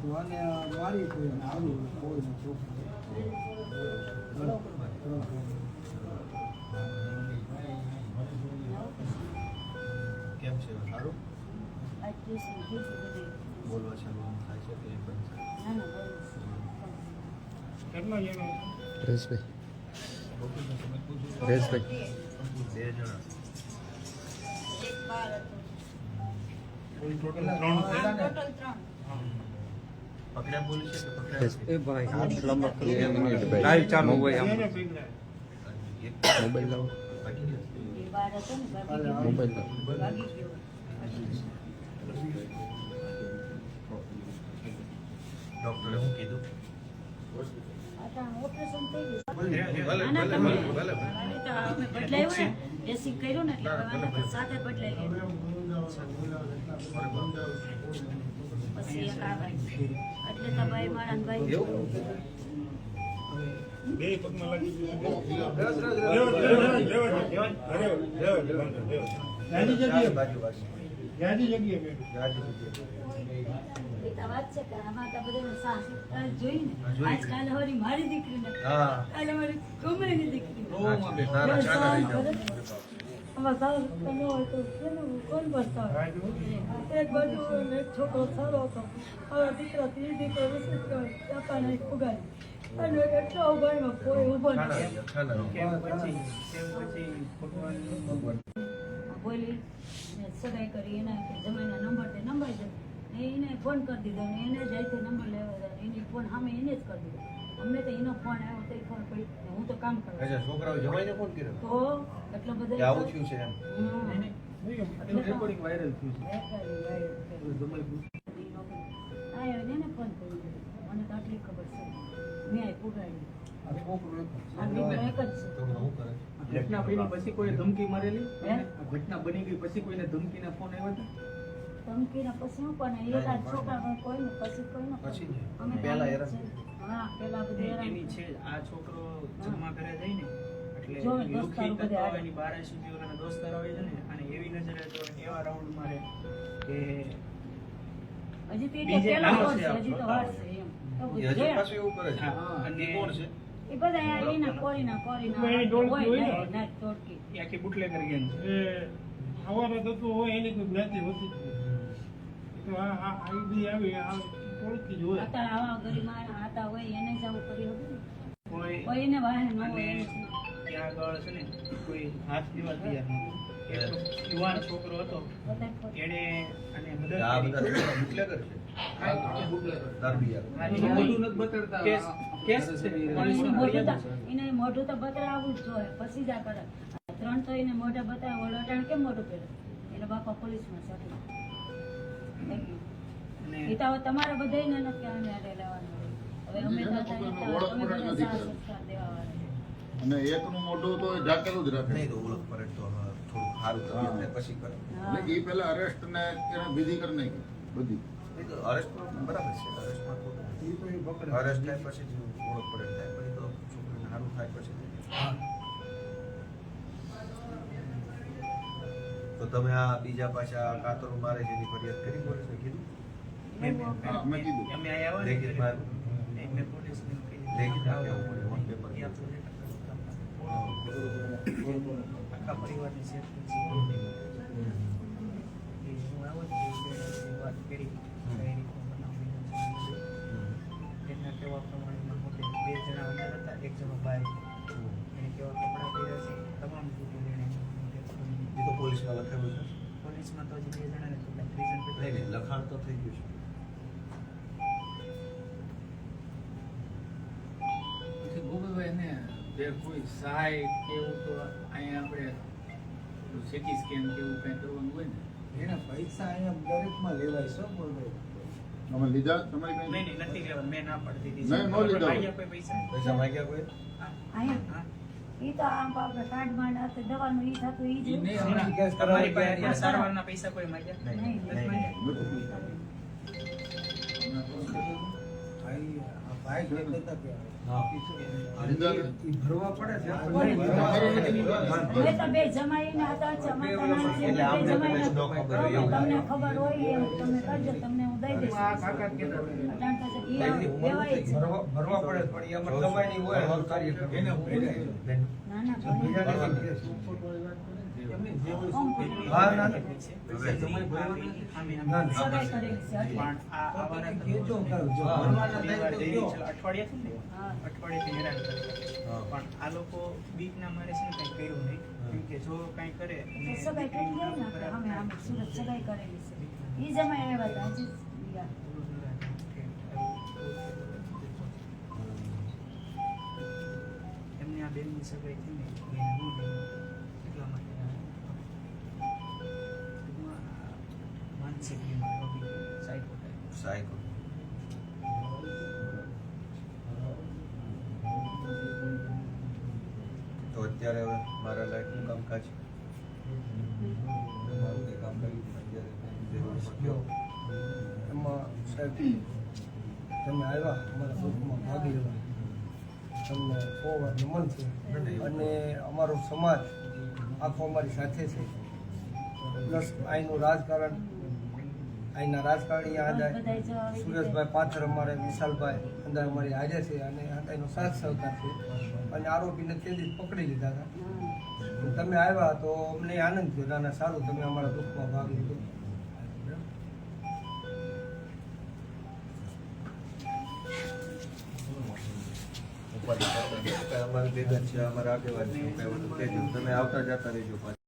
તો આને મારી કોઈ આવ્યું કોઈ કેમ છે? સારું? આ છે બોલવા થાય છે કે એ પણ પૂછું. પરેશભાઈ બે જણા એક બાર હતું. ટોટલ ત્રણ ટોટલ ત્રણ. પકડ્યા પોલીસે કે પકડ્યા એ ભાઈ હાથ લાંબા કરી બે મિનિટ ભાઈ લાઈવ ચાલુ હોય આમ. મોબાઈલ લાવો. મોબાઈલ ડોક્ટરે કીધું? ઓપરેશન થઈ ગયું. ના, બદલાયું ડ્રેસિંગ કર્યું એટલે. સાથે બદલાઈ ગયું. પછી એક આ એટલે તો ભાઈ મારા ને ભાઈ બે પગમાં લાગી મારી દીકરીને હા કાલે મારી કમળીની દીકરી ના, ના, હોય તો કેનું કોણ એક બાજુ એક છોકરો સારો હતો. હવે દીકરો ત્રીજ દીકરો વિશેષ ચાપાને ફુગાડી અને એટલો ઉભાઈમાં કોઈ જાઓ. બોલી સગાઈ કરી એના જમાઈના નંબર તે નંબર દે. એને ફોન કરી દીધો ને એને જાય નંબર લેવા દે એને ફોન સામે એને જ કરી દીધો. અમને તો એનો ફોન આવ્યો તો ખબર પડી હું તો કામ કરું અચ્છા છોકરાઓ જમાઈને ફોન કર્યો? તો એટલો બધો આવું થયું છે એમ? એનું રેકોર્ડિંગ વાયરલ થયું છે. વેપારી વાળો કે જમાઈ આયો ને ફોન કરી મને તો આટલી ખબર છે. મેં આ પુગાડી આ છોકરો એક આ દીકરો એક જ છે. છોકરો શું કરે. ઘટના બની પછી કોઈ ધમકી મારેલી? ઘટના બની ગઈ પછી કોઈને ધમકીના ફોન આવ્યા હતા? ધમકીના પછી હું પણ એકાદ છોકરા કોઈ પછી કોઈ પછી. અમે પહેલા હેરાન એની છે આ છોકરો જમવા ઘરે જાય ને એટલે લુખી બધે તત્વો એની બારે સુધી ઓલાના દોસ્તારો આવે છે ને અને એવી નજરે તો એવા રાઉન્ડ મારે કે હજી તો એ કે બીજે પેલો છે છે, હજી તો છોકરો. એમ. હજી પાછું એવું કરે છે. અને કોણ છે. એ બધા એના કોરીના કોરીના હોય હોય ને. Night- night ટોળકી. એ આખી બુટલેગર કરી છે. એ થતું હોય એની કોઈ જ્ઞાતિ હોતી તો આ આ આ આવી જ હોય અત્યારે આવા ગરીબમાં આતા હોય એને જ આવું કર્યું હતું કોઈ એને વાહે ન હોય ત્યાં આગળ છે ને કોઈ હાથ દેવા તૈયાર યુવાન છોકરો હતો બધાય ખોટું. મદદ આ બધા છોકરા બુટલેગર છે. દારૂડિયા. મોઢું નથી બતાડતા. કેસ કેસ છે. પણ પોલીસમાં એનું મોઢું ફરિયાદ તો- બતરાવવું જ જોઈએ. પછી જ આ કરે. ત્રણ તો એને મોઢા બતાવે ઓલો કેમ મોઢું પહેરે એટલે બાપા પોલીસમાં છે સાથે. એ તો હવે તમારે નથી આને આડે લેવાનું. હવે અમે એટલા- સારા સંસ્કાર દેવાવાળા અને એકનું મોઢું તો ઢાકેલું જ રાખે. નહીં તો ઓળખ પર તો થોડું સારું કરીએ હા. ને પછી કરે. એટલે એ પેલા અરેસ્ટ ને એને વિધિ કરી નાખી બધી. તો અરેસ્ટ બરાબર છે. અરેસ્ટમાં ખોટું તો અરેસ્ટ થાય પછી જ ઓળખ પડે થાય. પછી તો છોકરીને સારું થાય પછી તો તમે આ બીજા પાછા કાતરો મારે જેની ફરિયાદ કરી પોલીસને કીધું? મેં- મેં- હા, મેં કીધું. અમે અહીંયા આવ્યા લેખિત મેં આપવું પડે પેપર. આખા પરિવારની હું ને વાત કરી. એમના કહેવા પ્રમાણે બે જણા અંદર હતા એક જણો બહાર એને કેવા કપડાં પહેર્યા છે તમામ ડિટેલ એને એ તો પોલીસમાં લખાયું છે? પોલીસમાં તો હજી બે જણાને લખાણ તો થઈ ગયું છે. જે કોઈ સહાય કેવું તો અહીંયા આપણે સીટી સ્કેન કેવું કંઈ કરવાનું હોય ને? એના પૈસા અહીંયા દરેકમાં લેવાય છે બોલભાઈ લીધા? તમારી કઈ નહીં નથી લેવા. મેં ના પાડી દીધી નહીં, નો લીધા હોય. અહીંયા કોઈ પૈસા? પૈસા માંગ્યા કોઈ? અહીંયા ઈ તો આમ આપણે દવાનું ઈ થતું ઈ જ નહીં, કેસ પાસે સારવારના પૈસા કોઈ માંગ્યા? નહીં નહીં. ભરવા પડે પણ એમાં કદાચ ન ખબર હોય એવું. તમને ખબર હોય એમ તમે કરજો તમને હું દઈ દઈશ આ કાકા કહેતા હતા. અટાણ પાસે ઈ આ લેવાય જ. ભરવા ભરવા પડે છે, પણ ઈ અમારે કમાઈની હોય. તો કાર્ય કરવાનું. બેન, ના ના પણ આ લોકો બીક ના મારે ને કંઈ કર્યું નહીં કેમ કે જો કઈ કરે સગાઈ કરી અમે આમ સુરત સગાઈ કરેલી છે જ આ બેનની સગાઈ થઈ ને. સાયકો તો અત્યારે હવે મારા લાયકનું કામકાજ મારું કંઈ કામ કર્યું જો એમાં સાહેબ તમે આવ્યા અમારા ગ્રુપમાં ભાગ લેવા તમને સો વાર નમન છે. અને અમારો સમાજ આખો અમારી સાથે છે. પ્લસ અહીંનું રાજકારણ અહીંના રાજકારણી બધાય આદા જો આવી રીતે- સુરેશભાઈ પાથર અમારે વિશાલભાઈ અંદર અમારી હાજર છે અને એનો સાથ સહકાર છે. અને આરોપીને તે દિવસ પકડી લીધા હતા. તમે આવ્યા તો અમને આનંદ થયો અને ના સારું તમે અમારા દુઃખમાં ભાગ લીધો. અમારે ભેગા છે અમારા આગેવાન છે. તમે આવતા જતા રહેજો